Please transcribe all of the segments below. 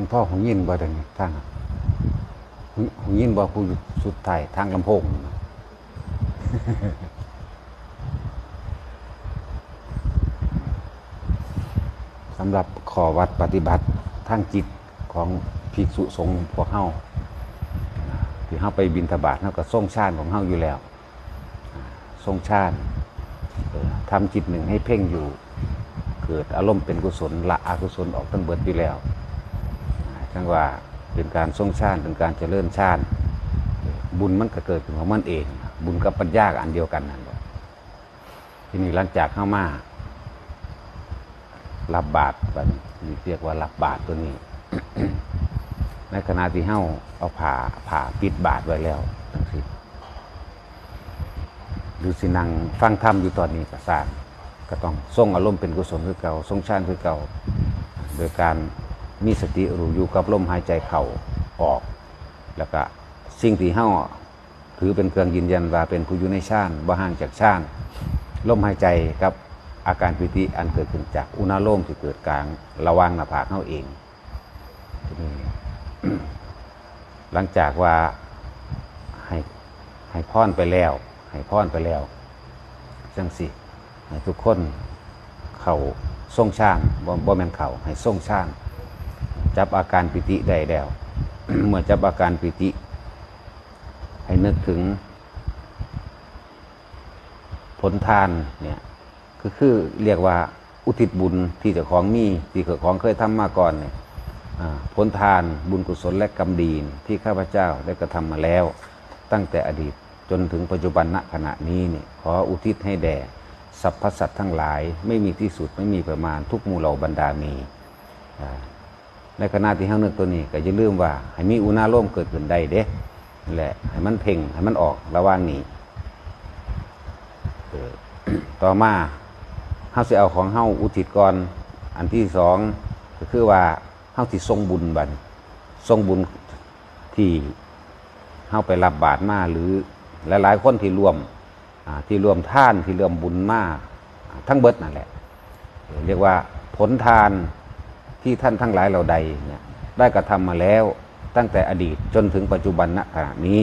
คุณพ่อหงยินบ่ดังนี้ทางหงหงยินบ่ผู้สุดท้ายทางลำโพงสำหรับขอวัดปฏิบัติทางจิตของภิกษุสงฆ์พวกเฮาที่เฮาไปบินทบาทเฮาก็ทรงชาติของเฮาอยู่แล้วทรงชาติทำจิตหนึ่งให้เพ่งอยู่ เกิดอารมณ์เป็นกุศลละอกุศลออกทั้งเบิดอยู่แล้ว ทั้งว่าเป็นการทรงชาติเป็นการเจริญชาติบุญมันก็เกิดขึ้นของมันเอง บุญกับปัญญาอันเดียวกันนั่นแหละทีนี้หลังจากเข้ามารับบาตรบัดนี้นี่เรียกว่ารับบาตรตัวนี้ ในขณะที่เฮาเอาผ่าผ่าปิดบาตรไว้แล้วทั้งสิ้นหรือสินังฟังธรรมอยู่ตอนนี้ก็สร้างก็ต้องทรงอารมณ์เป็นกุศลคือเก่าทรงชาติคือเก่า โดยการ มีสติรู้อยู่กับลมหายใจเข้าออก แล้วก็สิ่งที่เฮาถือเป็นเครื่องยืนยันว่าเป็นผู้อยู่ในชาติบ่ห่างจากชาติลมหายใจกับอาการปิติอันเกิดขึ้นจากอุณาโลมที่เกิดกลางระว่างหน้าผากเฮาเองหลังจากว่าให้ให้พรไปแล้ว ให้พรไปแล้วจังสิให้ทุกคนเขาทรงชาญบ่บ่แม่นเขาให้ทรงชาญ จับอาการปิติได้แล้ว เมื่อจับอาการปิติ ให้นึกถึง ผลทานเนี่ยก็คือเรียกว่าอุทิศบุญที่เจ้าของมีที่เจ้าของเคยทำมาก่อนเนี่ยผลทานบุญกุศลและกรรมดีที่ข้าพเจ้าได้กระทำมาแล้ว ตั้งแต่อดีตจนถึงปัจจุบันณขณะนี้เนี่ยขออุทิศให้แด่สรรพสัตว์ทั้งหลาย ไม่มีที่สุดไม่มีประมาณทุกหมู่เหล่าบรรดามีอ่า ในขณะที่เฮานึกตัวนี้ก็อย่าลืมว่า ให้มีอุณาโลมเกิดขึ้นได้เด้นั่แหละให้มันเพ่งให้มันออกระว่างนี้ต่อมาเฮาสิเอาของเฮาอุทิศก่อนอันที่สองก็คือว่าเฮาสิทรงบุญบันทรงบุญที่เฮาไปรับบาตรมาหรือหลายๆคนที่รวมที่รวมท่านที่รวมบุญมาทั้งเบิดนั่นแหละ เรียกว่าผลทาน ที่ท่านทั้งหลายเราใดเนี่ยได้กระทำมาแล้วตั้งแต่อดีตจนถึงปัจจุบันณขณะนี้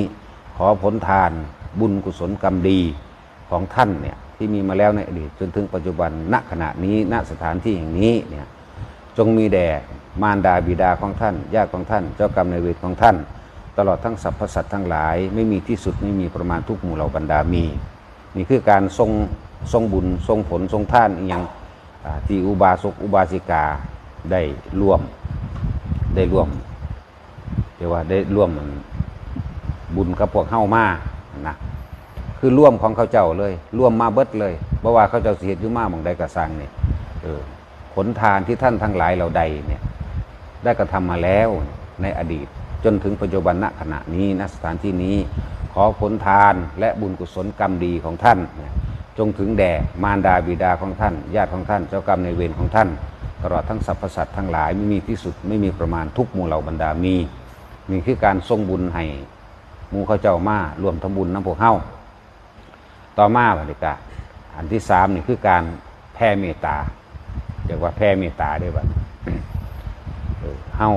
ขอผลทานบุญกุศลกรรมดีของท่านเนี่ยที่มีมาแล้วในอดีตจนถึงปัจจุบันณขณะนี้ณสถานที่แห่งนี้เนี่ยจงมีแด่มารดาบิดาของท่านญาติของท่าน เจ้ากรรมนายเวรของท่าน ตลอดทั้งสรรพสัตว์ทั้งหลาย ไม่มีที่สุดไม่มีประมาณทุกหมู่เหล่าบรรดามี นี่คือการทรงทรงบุญทรงผลทรงท่านอย่างที่อุบาสกอุบาสิกา ได้ร่วม ได้ร่วมเรียกว่าได้ร่วมมันบุญกับพวกเข้ามานะคือร่วมของเขาเจ้าเลย ร่วมมาเบิดเลยเพราะว่าเขาเจ้าเสียอยู่มาหมองใดกระสังเนี่ยเออผลทานที่ท่านทั้งหลายเราใดเนี่ย ได้กระทำมาแล้วในอดีต จนถึงปัจจุบันณขณะนี้ณสถานที่นี้ ขอผลทานและบุญกุศลกรรมดีของท่าน จงถึงแด่มารดาบิดาของท่าน ญาติของท่านเจ้ากรรมในเวรของท่าน ตลอดทั้งสรรพสัตว์ทั้งหลายไม่มีที่สุดไม่มีประมาณทุกหมู่เหล่าบรรดามีนี่คือการทรงบุญให้หมู่เขาเจ้ามารวมทำบุญน้ำพวกเฮาต่อมาบริกาอันที่สามนี่คือการแผ่เมตตาเรียกว่าแผ่เมตตาด้วยบัดเอ่เฮา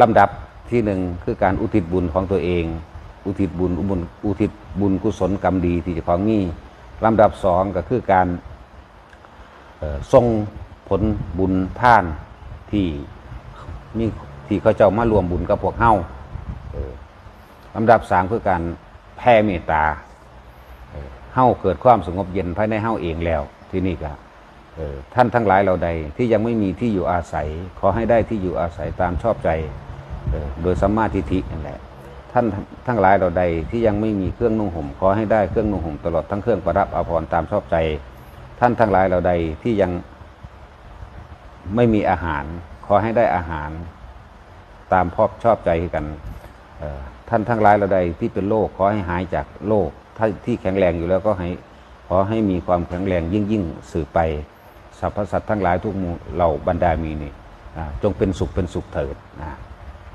ลำดับที่หนึ่งคือการอุทิศบุญของตัวเอง อุทิศบุญอุบุญอุทิศบุญกุศลกรรมดีที่จ้าของมีลำดับสองก็คือการเอ่อทรง ผลบุญท่านที่มีที่เขาเจ้ามารวมบุญกับพวกเฮาอ่อลำดับสามคือการแผ่เมตตาเฮาเกิดความสงบเย็นภายในเฮาเองแล้ว ที่นี่ก็ท่านทั้งหลายเราใดที่ยังไม่มีที่อยู่อาศัย ขอให้ได้ที่อยู่อาศัยตามชอบใจโดยสัมมาทิฏฐินั่นแหละท่านทั้งหลายเราใดที่ยังไม่มีเครื่องนุ่งห่มขอให้ได้เครื่องนุ่งห่มตลอดทั้งเครื่องประดับอาภรณ์ตามชอบใจ ท่านทั้งหลายเราใดที่ยัง ไม่มีอาหาร ขอให้ได้อาหาร ตามพอบชอบใจกันท่านทั้งหลายเราใดที่เป็นโรคขอให้หายจากโรคถ้าที่แข็งแรงอยู่แล้วก็ให้ขอให้มีความแข็งแรงยิ่งยิ่งสืบไปสรรพสัตว์ทั้งหลายทุกหมู่เหล่าบรรดามีนี่จงเป็นสุขเป็นสุขเถิดนะ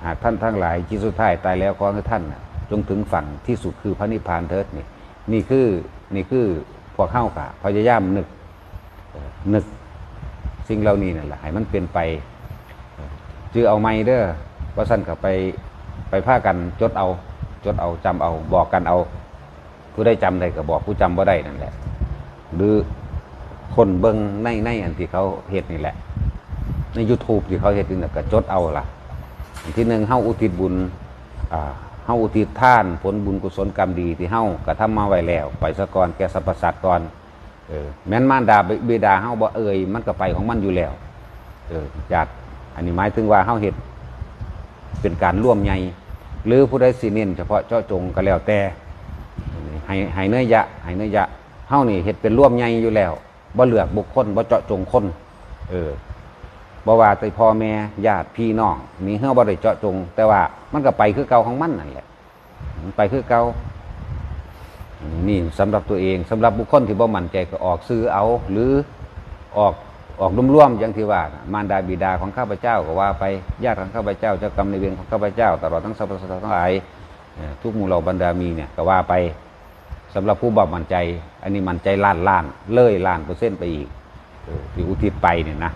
หากท่านทั้งหลายจิตสุดท้ายตายแล้วขอให้ท่าน จงถึงฝั่งที่สุดคือพระนิพพานเถิดนี่นี่คือนี่คือพวกเข้ากะพยายามนึกนึก สิ่งเหล่านี้นั่นแหละให้มันเป็นไปจือเอาไม่เด้อว่าสั้นกับไปไปพากันจดเอา จดเอาจำเอา บอกกันเอา ผู้ได้จำได้ก็บอกผู้จำบ่ได้นั่นแหละ หรือคนเบิ่งในในอันที่เขาเฮ็ดนี่แหละ ใน YouTube ที่เขาเฮ็ดนี่น่ะก็จดเอาล่ะอันที่หนึ่งเฮาอุทิศบุญอ่าเฮาอุทิศท่าน ผลบุญกุศลกรรมดีที่เฮากระทำมาไว้แล้ว ไปสะก่อนแก่สรรพสัตว์ก่อน เออแม้นมารดาบิดาเฮาบ่เอ่ยมันก็ไปของมันอยู่แล้ว เออจัดอันนี้หมายถึงว่าเฮาเฮ็ดเป็นการร่วมใหญ่หรือผู้ใดสิเน้นเฉพาะเจาะจงก็แล้วแต่ให้ให้เนื้อยะให้เนื้อยะเฮานี่เฮ็ดเป็นร่วมใหญ่อยู่แล้วบ่เลือกบุคคลบ่เจาะจงคน เออบ่ว่าแต่พ่อแม่ญาติพี่น้องนี่เฮาบ่ได้เจาะจง แต่ว่ามันก็ไปคือเก่าของมันนั่นแหละ ไปคือเก่า นี่สำหรับตัวเองสำหรับบุคคลที่บ่มั่นใจก็ออกซื้อเอา หรือออกออกร่วมๆอย่างที่ว่ามารดาบิดาของข้าพเจ้าก็ว่าไปญาติของข้าพเจ้าเจ้ากรรมในเวรของข้าพเจ้า ตลอดทั้งสรรพสัตว์ทั้งหลายทุกหมู่เหล่าบรรดามีเนี่ยก็ว่าไปสำหรับผู้บ่มั่นใจ อันนี้มั่นใจล้านล้านเลยล้านเปอร์เซ็นต์ไปอีกที่อุทิศไปเนี่ยนะ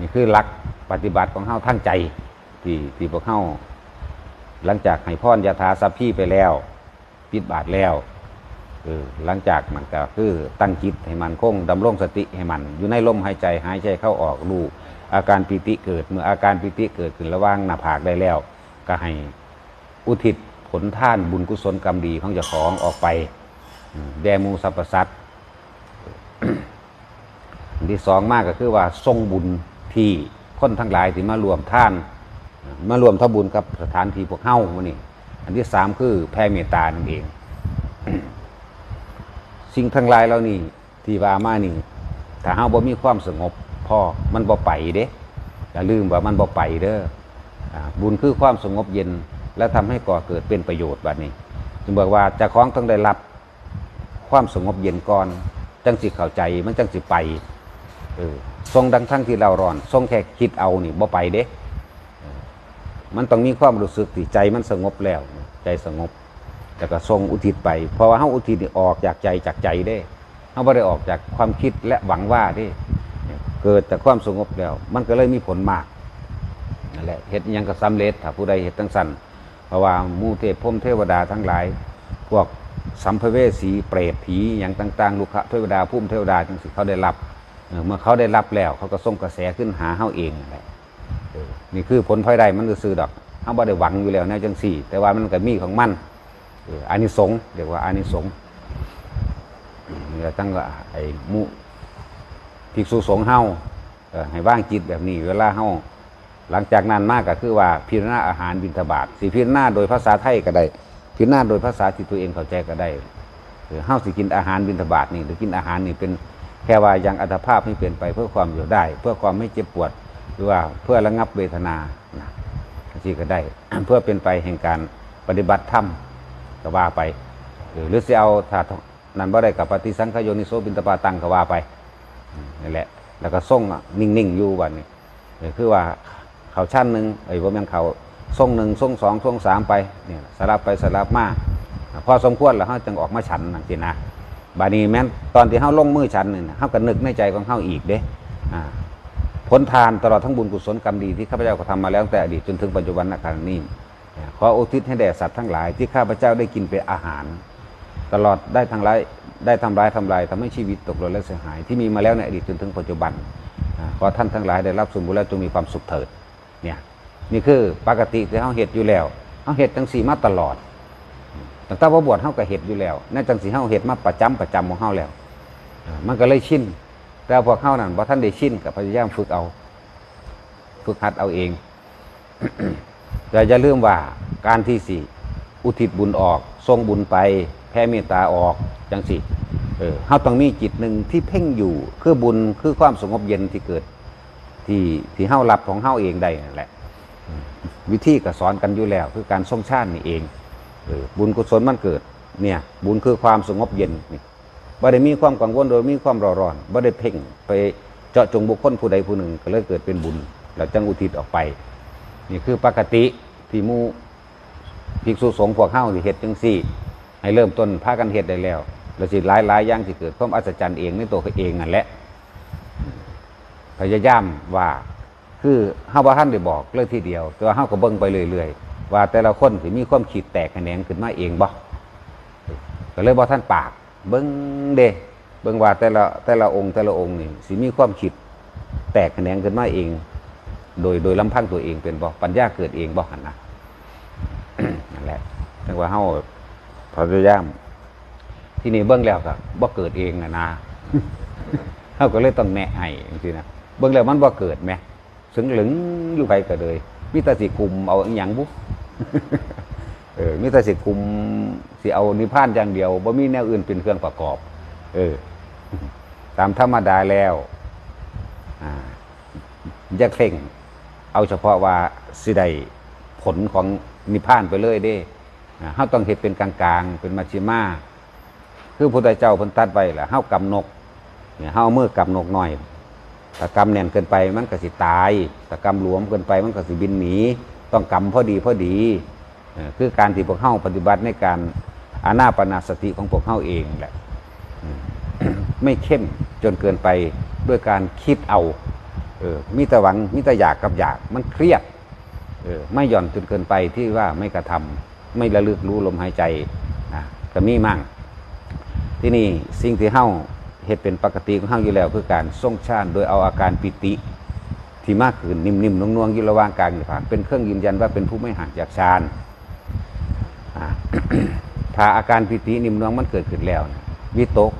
นี่คือหลักปฏิบัติของเฮาทั้งใจที่ที่พวกเฮาหลังจากให้พรยาถาสัพพี่ไปแล้ว ปิดบาทแล้ว หลังจากมันก็คือตั้งจิตให้มันคงดำรงสติให้มัน อยู่ในลมหายใจหายใจเข้าออกรู้อาการปิติเกิดเมื่ออาการปิติเกิดขึ้นระว่างหน้าผากได้แล้ว ก็ให้อุทิศผลท่านบุญกุศลกรรมดีของเจ้าของออกไปแด่มูสรรพสัตอันที่สองมากก็คือว่าทรงบุญที่คนทั้งหลายที่มารวมท่าน มารวมทบุญกับสถานที่พวกเฮ้าวันนี้อันที่สามคือแผ่เมตตานั่นเอง สิ่งทั้งหลายเหล่านี้ที่ว่ามานี่ถ้าเฮาบ่มีความสงบพอมันบ่ไปเด้อย่าลืมว่ามันบ่ไปเด้อ่บุญคือความสงบเย็นและทำให้ก่อเกิดเป็นประโยชน์บัดนี้จึงบอกว่าจะคล้องต้องได้รับความสงบเย็นก่อนจังสิเข้าใจมันจังสิไปเออทรงดังทั้งที่เราร้อนทรงแค่คิดเอานี่บ่ไปเด้อมันต้องมีความรู้สึกที่ใจมันสงบแล้ว ใจสงบ แล้วก็ทรงอุทิศไป เพราะว่าเฮาอุทิศนี่ออกจากใจจากใจเด้เฮาบ่ได้ออกจากความคิดและหวังว่าเด้เนี่เกิดจากความสงบแล้ว มันก็เลยมีผลมากนั่นแหละเฮ็ดอิหยังก็สำเร็จถ้าผู้ใดเฮ็ดทั้งสั้นเพราะว่ามูเทพพมเทวดาทั้งหลาย พวกสัมภเวสีเปรตผีอย่างต่าง ๆ ลูกขเทวดาพุ่มเทวดาจังสิเขาได้รับเมื่อเขาได้รับแล้ว เขาก็ส่งกระแสขึ้นหาเฮาเองนั่นแหละนี่คือผลพลอยได้มันซื้อดอกเฮาบ่ได้หวังอยู่แล้วแนวจังสี่ แต่ว่ามันก็มีของมัน อานิสงส์เรียกว่าอานิสงส์อืมนี่ก็ตั้งว่าไอ้มุภิกษุสงฆ์เฮาให้ว่างจิตแบบนี้ เวลาเฮาหลังจากนั้นมากก็คือว่าพิจารณาอาหารบิณฑบาตสิพิจารณาโดยภาษาไทยก็ได้พิจารณาโดยภาษาที่ตัวเองเข้าใจก็ได้เออเฮาสิกินอาหารบิณฑบาตนี่หรือกินอาหารนี่เป็นแค่ว่ายังอัตภาพให้เปลี่ยนไปเพื่อความอยู่ได้ เพื่อความไม่เจ็บปวดหรือว่าเพื่อระงับเวทนาที่ก็ได้ เพื่อเป็นไปแห่งการปฏิบัติธรรม ก็ว่าไปหรือจะเอาถ้านั้นบ่ได้กับปฏิสังขโยนิโสบินตปาตังก็ว่าไปนี่แหละ แล้วก็ส่งนิ่งๆอยู่วันนี้คือว่าเขาชั้นหนึ่งไอ้ว่าแม่นเขาส่งหนึ่งส่งสองส่งสามไปเนี่ยสลับไปสลับมาพอสมควรแล้วเขาจึงออกมาฉันนั่นสินะบานี้แม้นตอนที่เฮาลงมือฉันนี่นะเฮาก็นึกในใจของเฮาอีกเด้ผลทานตลอดทั้งบุญกุศลกรรมดีที่ข้าพเจ้าก็ทำมาแล้วตั้งแต่อดีตจนถึงปัจจุบันขณะนี้ ขออุทิศให้แด่สัตว์ทั้งหลายที่ข้าพเจ้าได้กินเป็นอาหาร ตลอดได้ทางร้ายได้ทำร้ายทำลายทำให้ชีวิตตกหล่นและเสียหาย ที่มีมาแล้วในอดีตจนถึงปัจจุบันขอท่านทั้งหลายได้รับส่วนบุญแล้วจงมีความสุขเถิดเนี่ยนี่คือปกติที่เฮาเฮ็ดอยู่แล้วเฮาเฮ็ดจังสี่มาตลอดตั้งแต่ว่าบวชเฮาก็เฮ็ดอยู่แล้วนั่นจังสิเฮาเฮ็ดมาประจำประจำของเฮาแล้ว มันก็เลยชินแต่พวกเฮานั่นบ่ทันได้ชินก็พยายามฝึกเอา ฝึกหัดเอาเอง แต่อย่าลืมว่าการที่สิอุทิศบุญออกทรงบุญไปแผ่เมตตาออกจังสิเออเฮาต้องมีจิตหนึ่งที่เพ่งอยู่คือบุญคือความสงบเย็นที่เกิด ที่ที่เฮารับของเฮาเองได้นั่นแหละ วิธีก็สอนกันอยู่แล้ว คือการทรงชาตินี่เองเออบุญกุศลมันเกิด เนี่ย บุญคือความสงบเย็นนี่บ่ได้มีความกังวลโดยมีความร้อนร้อนบ่ได้เพ่งไปเจาะจงบุคคลผู้ใดผู้หนึ่ง ก็เลยเกิดเป็นบุญแล้วจังอุทิศออกไป นี่คือปกติที่มู่ภิกษุสงฆ์พวกเฮาที่เฮ็ดจังซี่ ให้เริ่มต้นพากันเฮ็ดได้แล้วแล้วสิหลายหลายอย่างที่เกิดความอัศจรรย์เองในตัวเขาเองนั่นแหละพยายามว่าคือเฮาบ่ทันได้บอกเลยทีเดียว แต่ว่าเฮาก็เบิ่งไปเรื่อยๆว่าแต่ละคนสิมีความคิดแตกแขนงขึ้นมาเองบ่ก็เลยบ่ทันปาก เบิ่งเด้เบิ่งว่าแต่ละแต่ละองค์แต่ละองค์นี่สิมีความคิดแตกแขนงขึ้นมาเอง โดยโดยลำพังตัวเองเป็นบ่ปัญญาเกิดเองบ่หันนะนั่นแหละจังว่าเฮาพยายามที่นี่เบิ่งแล้วก็บ่เกิดเองนะนะเฮาก็เลยต้องแนะให้จังซี่นะเบิ่งแล้วมันบ่เกิดแหมสึงหลึงอยู่ไผก็เลยมีแต่สิคุมเอาอีหยังบุเออมีแต่สิคุมสิเอานิพพานอย่างเดียวบ่มีแนวอื่นเป็นเครื่องประกอบ เออ ตามธรรมดาแล้ว อ่าอย่าเคร่ง เอาเฉพาะว่าสิได้ผลของนิพพานไปเลยเด้เฮาต้องเฮ็ดเป็นกลางๆ เป็นมัชฌิมาคือพระพุทธเจ้าพิ่นตัดไว้แหละเฮากำนกเนี่ยเฮาเมื่อกำนกหน่อยถ้ากำแน่นเกินไปมันก็สิตายถ้ากำหลวมเกินไปมันก็สิบินหนี ต้องกำพอดีพอดี คือการที่พวกเฮาปฏิบัติในการอานาปนาสติของพวกเฮาเองแหละไม่เข้มจนเกินไปด้วยการคิดเอา เออมีแต่หวังมีแต่อยากกับอยากมันเครียดเออไม่หย่อนจนเกินไปที่ว่าไม่กระทำไม่ระลึกรู้ลมหายใจนะก็มีมั่งที่นี่สิ่งที่เฮาเฮ็ดเป็นปกติของเฮาอยู่แล้ว คือการทรงชาติโดยเอาอาการปิติ ที่มากขึ้นนิ่มๆนวงๆอยู่ระหว่างกลางอยู่ผากเป็นเครื่องยืนยันว่าเป็นผู้ไม่ห่างจากฌานถ้าอาการปิตินิ่มนวงมันเกิดขึ้นแล้วนะวิตก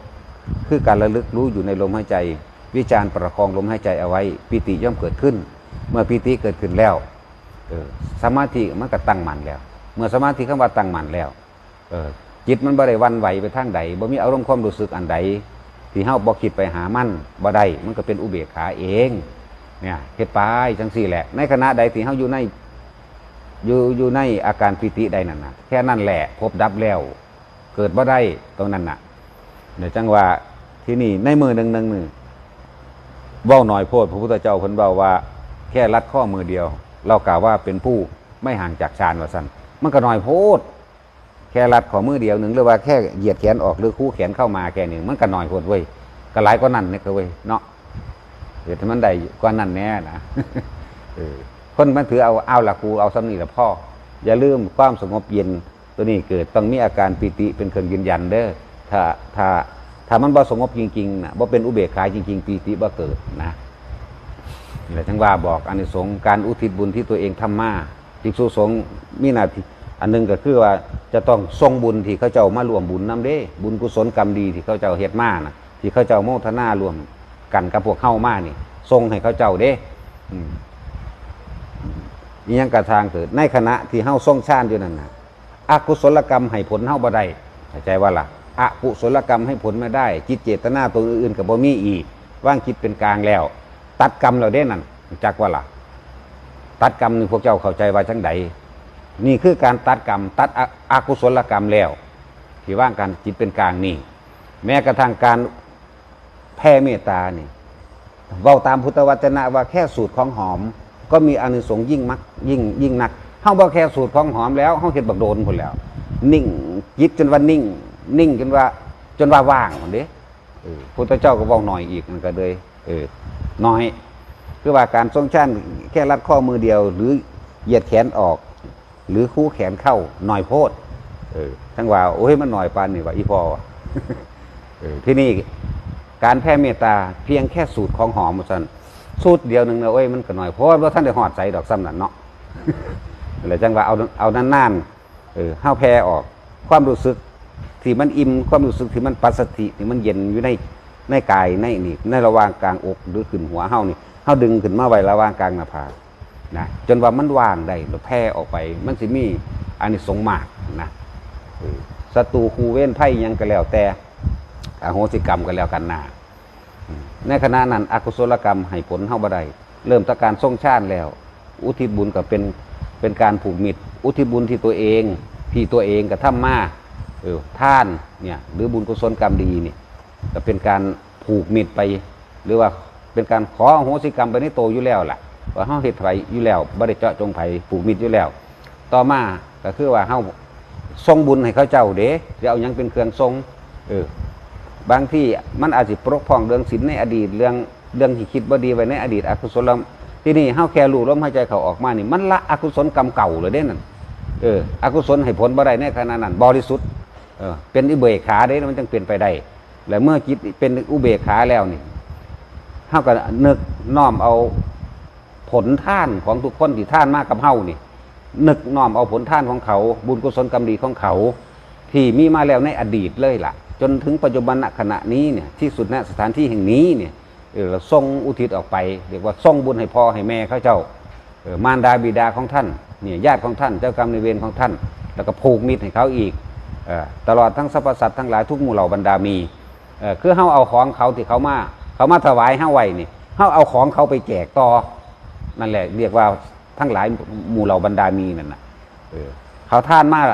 คือการระลึกรู้อยู่ในลมหายใจ วิจารณ์ประคองลมหายใจเอาไว้ปิติย่อมเกิดขึ้น เมื่อปิติเกิดขึ้นแล้วเออสมาธิมันก็ตั้งมั่นแล้ว เมื่อสมาธิคำว่าตั้งมั่นแล้วเออจิตมันบ่ได้วันไหวไปทางใดบ่มีอารมณ์ความรู้สึกอันใด ที่เฮาบ่คิดไปหามันบ่ได้มันก็เป็นอุเบกขาเองเนี่ยเฮ็ดไปจังซี่แหละ ในขณะใดที่เฮาอยู่ในอยู่อยู่ในอาการปิติใดนั่นน่ะแค่นั้นแหละพบดับแล้ว เกิดบ่ได้ตรงนั้นน่ะเดี๋ยวจังว่าที่นี่ในมือหนึ่งหนึ่งหนึ่ง เว้าหน่อยโพดพระพุทธเจ้าเพิ่นเว้าว่า แค่รัดข้อมือเดียว เรากล่าวว่าเป็นผู้ไม่ห่างจากฌานว่าซั่นมันก็น้อยโพดแค่รัดข้อมือเดียวหนึ่งหรือว่าแค่เหยียดแขนออกหรือคู่แขนเข้ามาแค่หนึ่งมันก็น้อยโพดเว้ยก็หลายกว่านั้นเนี่ก็เว้ยเนาะเดี๋ยวถ้ามันได้กว่านั้นแน่นะคนมันถือเอาเอาละกูเอาสำนีละพ่อ อย่าลืมความสงบเย็นตัวนี้เกิดต้องมีอาการปิติเป็นเครื่องยืนยันเด้อถ้าถ้า ถ้ามันบ่สงบจริงๆนะบ่เป็นอุเบกขาจริง ๆ ปีติบ่เกิดนะนี่แหละทั้งว่าบอกอานิสงส์การอุทิศบุญที่ตัวเองทำมาภิกษุสงฆ์มีหน้าที่อันหนึงก็คือว่าจะต้องทรงบุญที่เขาเจ้ามารวมบุญนำเด้ บุญกุศลกรรมดีที่เขาเจ้าเฮ็ดมานะที่เขาเจ้าโมทนารวมกันกับพวกเข้ามานี่ ทรงให้เขาเจ้าเด้อียังกระทางเกิดในขณะที่เฮาทรงชาติอยู่นั่นนะอกุศลกรรมให้ผลเฮาบ่ได้เข้าใจว่าล่ะ อกุศลกรรมให้ผลไม่ได้ จิตเจตนาตัวอื่นกับบ่มีอีก ว่างคิดเป็นกลางแล้ว ตัดกรรมเราได้นั่นจักว่าล่ะ ตัดกรรมนี่พวกเจ้าเข้าใจว่าจังใดนี่คือการตัดกรรม ตัดออกุศลกรรมแล้ว ที่ว่างการจิตเป็นกลางนี่แม้กระทั่งการแผ่เมตตานี่เว้าตามพุทธวจนะว่าแค่สูตรของหอม ก็มีอานิสงยิ่งมักยิ่งยิ่งนักเฮาบ่แค่สูตรของหอมแล้วเฮาเฮ็ดบักโดนพุ่นแล้ว นิ่งจิตจนว่านิ่ง นิ่งจนว่า จนว่าว่างพุ่นเด้อพุทธเจ้าก็เว้าหน่อยอีกมันก็เลยเออน้อย คือว่าการทรงชันแค่รัดข้อมือเดียว หรือเหยียดแขนออก หรือคู่แขนเข้าหน่อยโพดเออทั้งว่าโอ้ยมันหน่อยปานนี่ว่าอีพอะเออที่นี่การแผ่เมตตาเพียงแค่สูตรของหอมสันสูตรเดียวหนึ่งนะเอ้ยมันก็หน่อยเพราะว่าท่านได้หอดใส่ดอกซ้ำนั่นเนาะเลยจังว่าเอาเอานานๆเออห้าวแพรออก ความรู้สึก ที่มันอิ่มความรู้สึกที่มันปัสสติที่มันเย็นอยู่ในในกายในนี่ในระหว่างกลางอกหรือขึ้นหัวเฮานี่เฮาดึงขึ้นมาไว้ระหว่างกลางหน้าผากนะจนว่ามันว่างได้หรือแพร่ออกไป มันสิมีอานิสงส์มากนะศัตรูคูเว้นไพ่ยังก็แล้วแต่อโหสิกรรมก็แล้วกันนาในขณะนั้นอกุศลกรรมให้ผลเฮาบ่ได้เริ่มตะการทรงชาติแล้ว อุทิศบุญก็เป็นเป็นการผูกมิตร อุทิศบุญที่ตัวเอง ที่ตัวเองกระทำมา เออท่านเนี่ยหรือบุญกุศลกรรมดีนี่ก็เป็นการผูกมิตรไป หรือว่าเป็นการขอโหสิกรรมไปในโตอยู่แล้วล่ะ ว่าเฮาเฮ็ดไผอยู่แล้วบ่ได้เจาะจงไผผูกมิตรอยู่แล้ว ต่อมาก็คือว่าเฮาส่งบุญให้เขาเจ้าเด้จะเอาหยังเป็นเครื่องทรงเออบางที่มันอาจสิปกพ่องเรื่องศีลในอดีตเรื่องเรื่องที่คิดบ่ดีไว้ในอดีตอกุศลที่นี่เฮาแค่รู้ลมหายใจเขาออกมานี่มันละอกุศลกรรมเก่าเลยเด้นั่นเอออกุศลให้ผลบ่ได้ในขณะนั้นบริสุทธิ์ เออ เป็นอุเบกขาเด้มันจึงเป็นไปได้ และเมื่อจิตเป็นอุเบกขาแล้วนี่เฮาก็นึกน้อมเอาผลท่านของทุกคนที่ท่านมากกับเฮานี่นึกน้อมเอาผลท่านของเขา บุญกุศลกรรมดีของเขา ที่มีมาแล้วในอดีตเลยล่ะ จนถึงปัจจุบันขณะนี้เนี่ยที่สุดณสถานที่แห่งนี้เนี่ยเราส่งอุทิศออกไปเรียกว่าส่งบุญให้พ่อให้แม่เขาเจ้าเออมารดาบิดาของท่านเนี่ยญาติของท่านเจ้ากรรมในเวรของท่าน แล้วก็ผูกมิตรให้เขาอีก ตลอดทั้งสรรพสัตว์ทั้งหลายทุกหมู่เหล่าบรรดามีคือเฮาเอาของเขาที่เขามาเขามาถวายเฮาไว้นี่เฮาเอาของเขาไปแจกต่อนั่นแหละ เรียกว่าทั้งหลายหมู่เหล่าบรรดามีนั่นนะเขาท่านมาก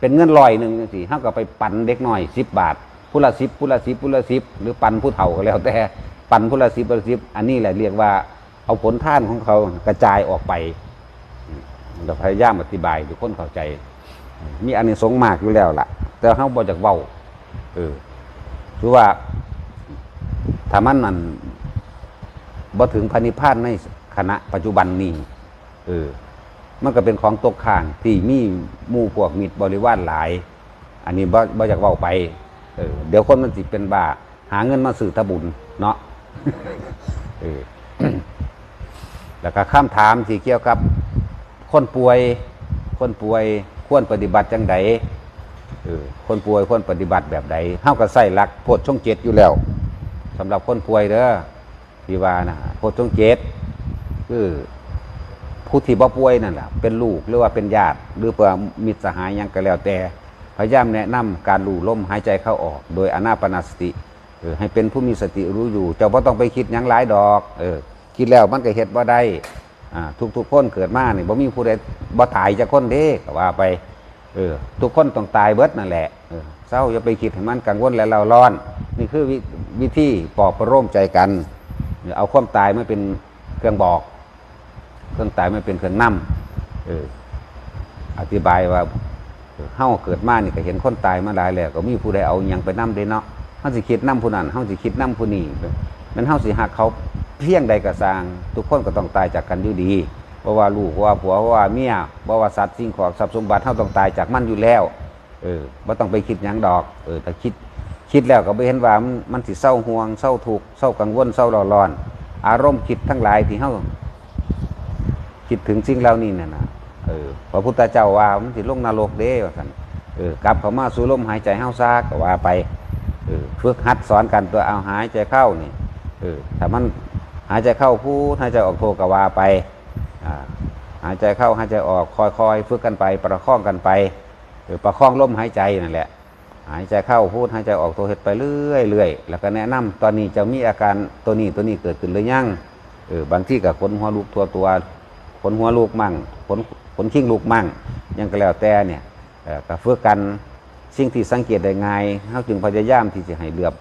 เป็นเงินลอยหนึ่งสิเขาก็ไปปั่นเด็กหน่อยสิบบาทผู้ละสิบผู้ละสิบผู้ละสิบหรือปั่นผู้เฒ่าก็แล้ว แต่ปั่นผู้ละสิบผู้ละสิบอันนี้แหละเรียกว่าเอาผลท่านของเขากระจายออกไปเราพยายามอธิบายทุกคนเข้าใจ มีอันนี้สงมากอยู่แล้วล่ะ แต่เขาบอจากเว้าเออคือว่าถ้ามันนั่นบ่ถึงพระนิพานในขณะปัจจุบันนี้เออมันก็เป็นของตกข้างที่มีมู่พวกมิตรบริวารหลาย อันนี้บ่บ่อยากเว้าไปเออเดี๋ยวคนมันสิเป็นบ้าหาเงินมาสื่อทบุญเนาะเออแล้วก็คำถามที่เกี่ยวกับ คนป่วย คนป่วย ควรปฏิบัติจังใดคนป่วยควรปฏิบัติแบบใดเฮาก็ใส่หลักโพชฌงเจ็ดอยู่แล้วสำหรับคนป่วยเด้อที่ว่านะโพชฌงเจตคือผู้ที่บ่ป่วยนั่นแหละเป็นลูกหรือว่าเป็นญาติ หรือเพื่อมิตรสหายยังก็แล้วแต่พยายามแนะนำการรู้ลมหายใจเข้าออก โดยอนาปนาสติให้เป็นผู้มีสติรู้อยู่เจ้าบ่ต้องไปคิดยังหลายดอกเออคิดแล้วมันก็เฮ็ดบ่ได้ ทุกๆคนเกิดมาเนี่ยบ่มีผู้ใดบ่ตายจากคนเด้ก็ว่าไปเออทุกคนต้องตายเบิดนั่นแหละเศร้าอย่าไปคิดให้มันกังวลและเราร้อน นี่คือวิวิธีปลอบประโลมใจกัน เอาความตายมาเป็นเครื่องบอก เครื่องตายมาเป็นเครื่องนำเอออธิบายว่าเฮาเกิดมานี่ก็เห็นคนตายมาหลายแล้วก็มีผู้ใดเอาหยังไปนำได้เนาะเฮาสิคิดนำผู้นั้นเฮาสิคิดนำผู้นี้ มันเฮาสิหักเขาเพียงใดก็สร้าง ทุกคนก็ต้องตายจากกันอยู่ดีเพราะว่าลูกเพราะว่าผัวเพราะว่าเมียเพราะว่าสัตว์สิ่งของทรัพย์สมบัติเฮาต้องตายจากมันอยู่แล้ว เออบ่ต้องไปคิดยังดอก เออแต่คิดคิดแล้วก็ไปเห็นว่ามันมันสิเศร้าห่วงเศร้าทุกข์เศร้ากังวลเศร้าร้อนอน อารมณ์คิดทั้งหลายที่เฮาคิดถึงสิ่งเหล่านี้น่ะนะเออพระพุทธเจ้าว่ามันสิลงนรกเด้ว่าซั่นเออกลับเข้ามาสู่ลมหายใจเฮาซาก็ว่าไปเออฝึกหัดสอนกันตัวเอาหายใจเข้านี่ ออถ้ามันหายใจเข้าพูดหายใจออกโทกวาไปหายใจเข้าหายใจออกคอยๆฝึกกันไปประคองกันไปเออประคองลมหายใจนั่นแหละ หายใจเข้าพูดหายใจออกตัวเห็ดไปเรื่อยเรื่อยแล้วก็แนะนำตอนนี้จะมีอาการตัวนี้ตัวนี้เกิดขึ้นหรือยังเออบางที่กับขนหัวลูกตัวตัวขนหัวลูกมั่งขนขนขิ้งลูกมั่ง ยังก็แล้วแต่เนี่ยก็เพื่อกันสิ่งที่สังเกตได้ง่ายเขาจึงพยายามที่จะให้เหลือบ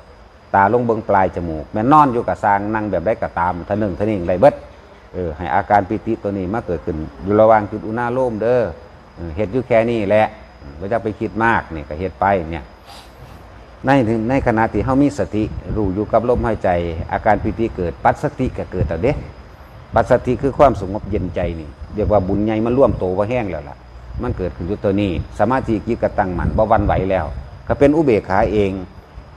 ตาลงเบิงปลายจมูกแม่นอนอยู่กับสร้างนั่งแบบได้ก็ตามทะนึงทะนิ่งไรเบิดเออให้อาการปิติตัวนี้มาเกิดขึ้นอยู่ระหว่างจุดอุณาโลมเด้อเห็ดอยู่แค่นี้แหละไม่จะไปคิดมากเนี่ยก็เห็ดไปเนี่ยในในขณะที่เฮามีสติรู้อยู่กับลมหายใจ อาการปิติเกิดปัสสติก็เกิดแต่เด้ปัสสติคือความสงบเย็นใจนี่เรียกว่าบุญใหญ่มันร่วมโตว่าแห้งแล้วล่ะ มันเกิดขึ้นอยู่ตัวนี้ สมาธิกิจกระตังมันบ่วันไหวแล้ว ก็เป็นอุเบกขาเอง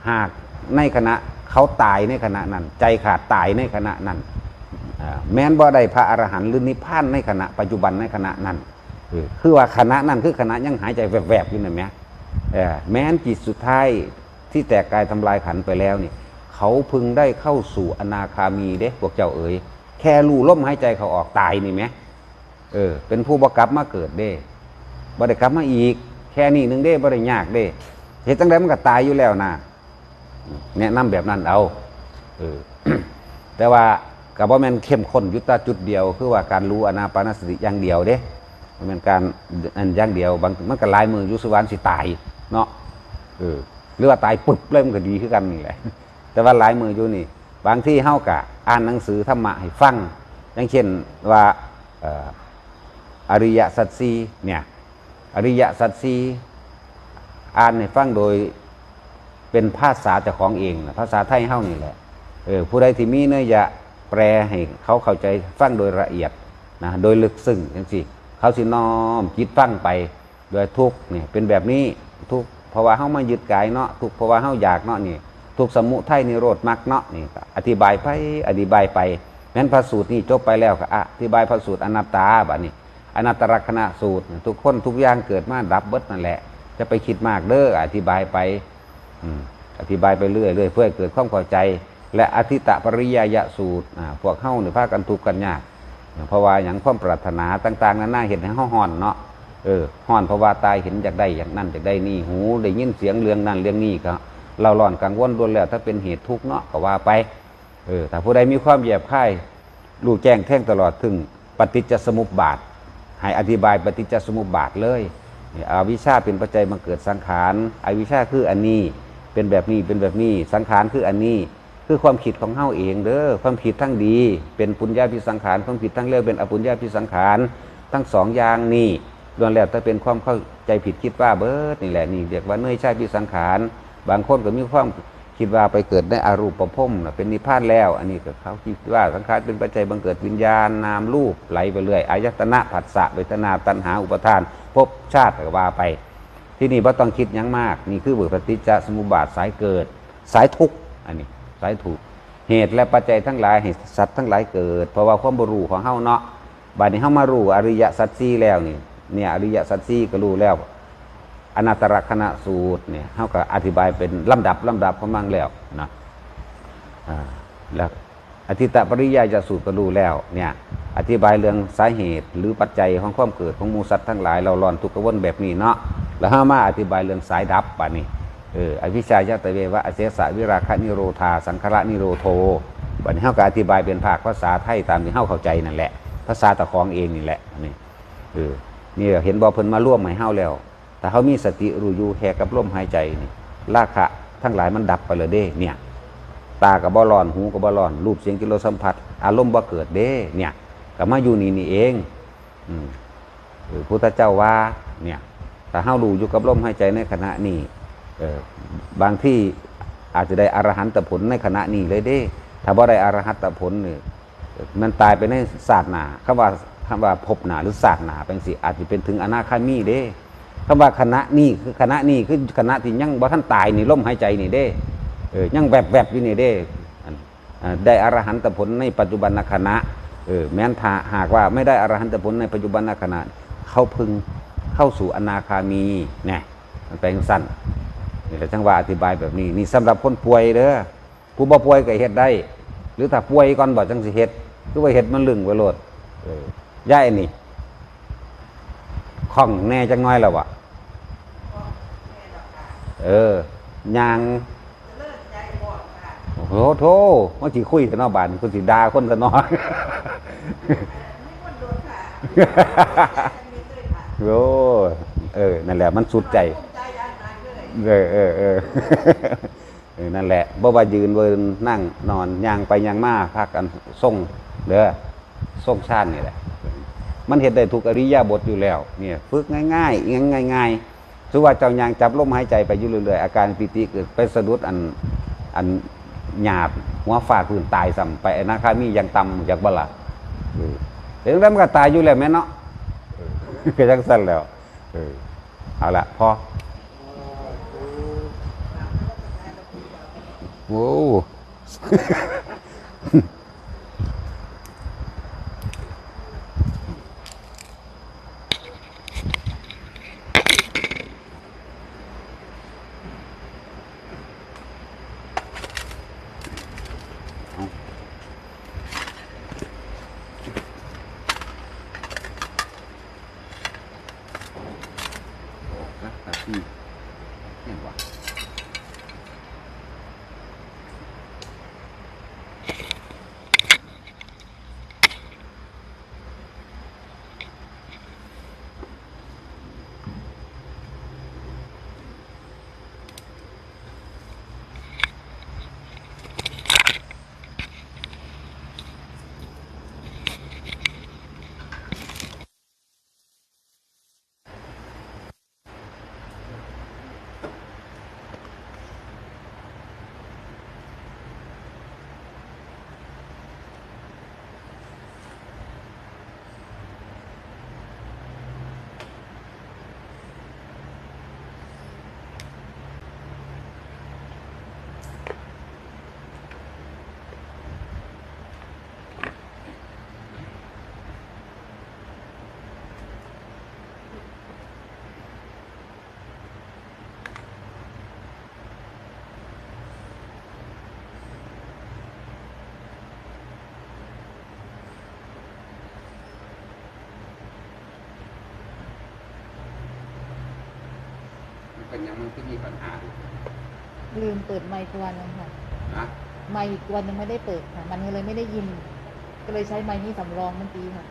หาก ในขณะเขาตายในขณะนั้น ใจขาดตายในขณะนั้นแม้นบ่ได้พระอรหันต์หรือนิพพานในขณะปัจจุบันในขณะนั้นคือว่าขณะนั้นคือขณะยังหายใจแวบๆอยู่นั่นไหมเอ่อแม้นจิตสุดท้ายที่แตกกายทำลายขันไปแล้วนี่เขาพึงได้เข้าสู่อนาคามีเด้พวกเจ้าเอ๋ยแค่รู้ลมหายใจเขาออกตายนี่ไหมเออ เป็นผู้บกลับมาเกิดเด้บ่ได้กลับมาอีก แค่นี้หนึ่งเด้บ่ได้ยากเด้เหตุตั้งแต่มันก็ตายอยู่แล้วนะ แนะนำแบบนั้นเอาเออแต่ว่ากับว่ามันเข้มข้นยุตตาจุดเดียว คือว่าการรู้อนาปานสติอย่างเดียวเด้มันเป็นการอันอย่างเดียวบางมันก็ลายมือยุสวรรสิตายเนาะเออหรือว่าตายปึบเลยมันก็ดีขึ้นกันนี่แหละ แต่ว่าลายมืออยู่นี่ บางที่เฮากะอ่านหนังสือธรรมะให้ฟังอย่างเช่นว่าเอ่ออริยสัจสีเนี่ยอริยสัจสีอ่านให้ฟังโดย เป็นภาษาเจ้าของเองนะภาษาไทยเฮานี่แหละเออผู้ใดที่มีเนื้อยะแปลให้เขาเข้าใจฟังโดยละเอียดนะโดยลึกซึ้งจังซี่เขาสิน้อมจิตฟังไปโดยทุกข์นี่เป็นแบบนี้ทุกเพราะว่าเฮามายึดกายเนาะทุกเพราะว่าเฮาอยากเนาะนี่ทุกสมุทัยนิโรธมรรคเนาะนี่อธิบายไปอธิบายไปงั้นพระสูตรนี่จบไปแล้วก็อธิบายพระสูตรอนัตตาบัดนี้อนัตตลักษณะสูตร ทุกคนทุกอย่างเกิดมาดับเบิดนั่นแหละ จะไปคิดมากเด้ออธิบายไป อธิบายไปเรื่อยเรื่อยเพื่อให้เกิดความเข้าใจ และอธิตะปริยายสูตรพวกเข้าในภาคกันทุกกันยากเพราะว่าอย่างความปรารถนาต่าง ๆ นั้นน่าเห็นให้ห้าห่อนเนาะเออห่อนเพราะว่าตายเห็นจากได้อย่างนั้นจากได้นี่หูได้ยินเสียงเรื่องนั้นเรื่องนี้ก็เราหลอนกังวลรวนแล้ว ถ้าเป็นเหตุทุกข์เนาะก็ว่าไปเออแต่ผู้ใดมีความเหยียบค่ายรู้แจ้งแท่งตลอดถึงปฏิจจสมุปบาท ให้อธิบายปฏิจจสมุปบาทเลยอวิชชาเป็นปัจจัยมาเกิดสังขารอวิชชาคืออันนี้ เป็นแบบนี้เป็นแบบนี้สังขารคืออันนี้ คือความคิดของเฮาเองเด้อความคิดทั้งดี เป็นปุญญาพิสังขารความคิดทั้งเลวเป็นอปุญญาพิสังขารทั้งสองอย่างนี่ล้วนแล้วถ้าเป็นความเข้าใจผิดคิดว่าเบิดนี่แหละนี่เรียกว่าเนยชาพิสังขารบางคนก็มีความคิดว่าไปเกิดในอารูปภพน่ะเป็นนิพพานแล้ว อันนี้ก็เขาคิดว่าสังขารเป็นปัจจัยบังเกิดวิญญาณนามรูปไหลไปเรื่อยอายตนะผัสสะเวทนาตัณหาอุปทานภพชาติก็ว่าไป ที่นี่บ่ต้องคิดยังมาก นี่คือเบิกปฏิจจสมุปบาทสายเกิด สายทุกข์อันนี้สายถูกเหตุและปัจจัยทั้งหลายให้สัตว์ทั้งหลายเกิด เพราะว่าความบรูของเฮาเนาะบัดนี้เฮามารู้อริยสัจสี่แล้วนี่เนี่ยอริยสัจสี่ก็รู้แล้วอนัตตลกณะสูตรเนี่ยเฮาก็อธิบายเป็นลำดับลำดับของมันแล้วนะอ่าแล้วอธิตปริยายสูตรก็รู้แล้วเนี่ยอธิบายเรื่องสาเหตุหรือปัจจัยของความเกิดของมูสัตว์ทั้งหลายเราหลอนทุกข์กระวนแบบนี้เนาะ แล้วเฮามาอธิบายเรื่องสายดับป่ะนี่เอออวิชายะตะเววะอเสสะวิราคะนิโรธา สังขารนิโรโทบัดนี้เฮาก็อธิบายเป็นภาคภาษาไทยตามที่เฮาเข้าใจนั่นแหละ ภาษาตะของเองนี่แหละนี่เออนี่เห็นบ่เพิ่นมาร่วมให้เฮาแล้ว แต่เฮามีสติรู้อยู่แค่กับลมหายใจนี่ราคะทั้งหลายมันดับไปเลยเด้ เนี่ย ตากับบ่ร้อนหูกับบ่ร้อน รูปเสียงกลิ่นรสสัมผัส อารมณ์บ่เกิดเด้ เนี่ยก็มาอยู่นี่นี่เอง อืมเออพุทธเจ้าว่า เนี่ย ถ้าเฮารู้อยู่กับลมหายใจในขณะนี้บางที่อาจจะได้อรหันตผลในขณะนี้เลยเด้ ถ้าบ่ได้อรหันตผลเนี่ยมันตายไปในศาสนาคำว่าคำว่าภพหนาหรือศาสนาเป็นสิอาจจะเป็นถึงอนาคามีเด้คำว่าคณะนี้คือคณะนี้คือคณะที่ยังบ่ท่านตายนี่ล่มหายใจนี่เด้เออยังแวบๆอยู่นี่เด้ได้อรหันตผลในปัจจุบันขณะเออแม้นถ้าหากว่าไม่ได้อรหันตผลในปัจจุบันขณะเขาพึง เข้าสู่อนาคามีเนี่ยมันเป็นสั้นนี่แหละจังหวะอธิบายแบบนี้นี่สำหรับคนป่วยเด้อผู้บ่ป่วยก็เฮ็ดได้ หรือถ้าป่วยก่อนบ่จังสิเฮ็ดคือว่าเฮ็ดมันลึงไว้โลดเออย่ายนี่คล่องแน่จังน้อยแล้ววะเออยางโอ้โหโธ่ว่าสิคุยกันนาะบานคุณสิด่าคนซะเนาะ โอ้เออ นั่นแหละ มันสุดใจ เออเออเออเออนั่นแหละบ่ว่ายืนเวินนั่งนอนยางไปย่างมาพากันส่งเด้อส่งชาตินี่แหละ มันเห็นได้ทุกอริยาบทอยู่แล้ว เนี่ย ฝึกง่ายๆง่ายง่ายสุว่าเจ้ายางจับลมหายใจไปอยู่เรื่อยๆอาการปิติเกิดไปสะดุดอันอันหยาบหัวฟาดพื้นตายซ้ำไปนาคามียังต่ำจากบละเออเดี๋ยวนั้นมันก็ตายอยู่แล้วแม่เนาะ ก็ยังสั้นแล้ว เออ เอาละพอโอ้ว เนี่ยว่ะ อย่างมันที่มีปัญหาลืมเปิดไมค์ตัวนึงค่ะนะไมค์อีกตัวนึงไม่ได้เปิดค่ะ มันก็เลยไม่ได้ยิน ก็เลยใช้ไมค์นี้สำรองเมื่อกี้ค่ะ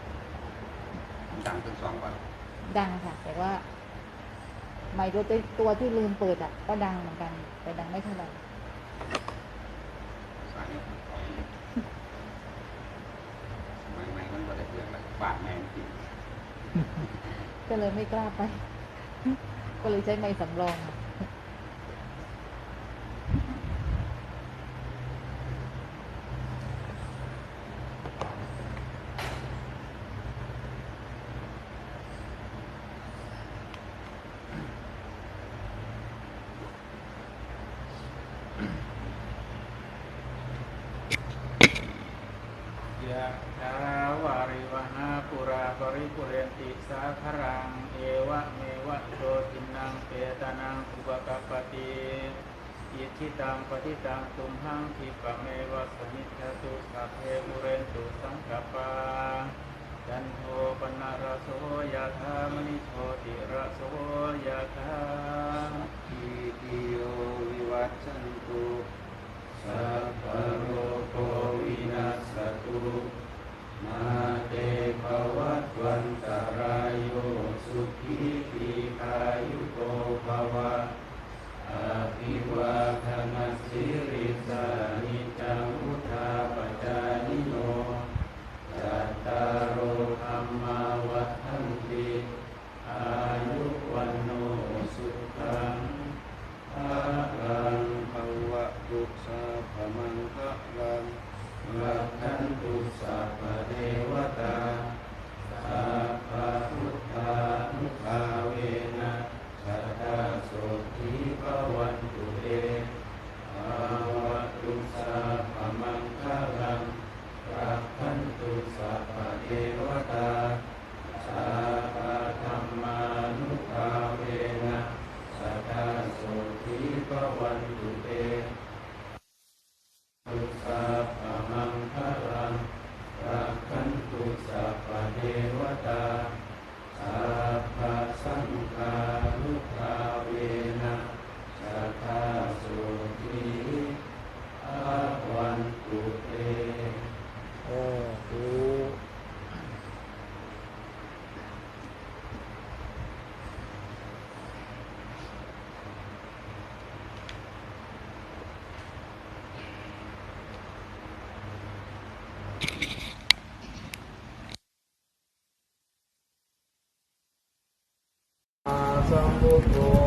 ดังทั้งสองวันดังค่ะ แต่ว่า ไมค์ตัวที่ตัวที่ลืมเปิดอะ ก็ดังเหมือนกัน แต่ดังไม่เท่าไหร่สายของสมัยใหม่มันก็ได้เรื่องละบาทแมงจริงก็เลยไม่กล้าไป ก็เลยใช้ไม้สำรองค่ะ ยะถาวาริวหาปุราปริปุเรนติสาครัง เอวะเมวะโตทินังเปตานังอุปกปปติอิทิตังปฏิตังตุมหังคิปะเมวะสมิทธตุสัพเพปุเรนตุสังกปปาจันโทปนะระโสยะธามณิโชติระโสยะธา ทีติโยวิวัชชันตุ สัพพะโรโควินัสสตุมาเตภวัตวันตรายโยสุ ขีทีกายุโกภวะอาภิวาทนาสิริสานิจังอุทาปจานิโนจัตตารโอธรรมาวัฏันติอายุวันโนสุขังภาลัง ภวะตุสาพมังคะลัง รักขันตุ สัพพ oh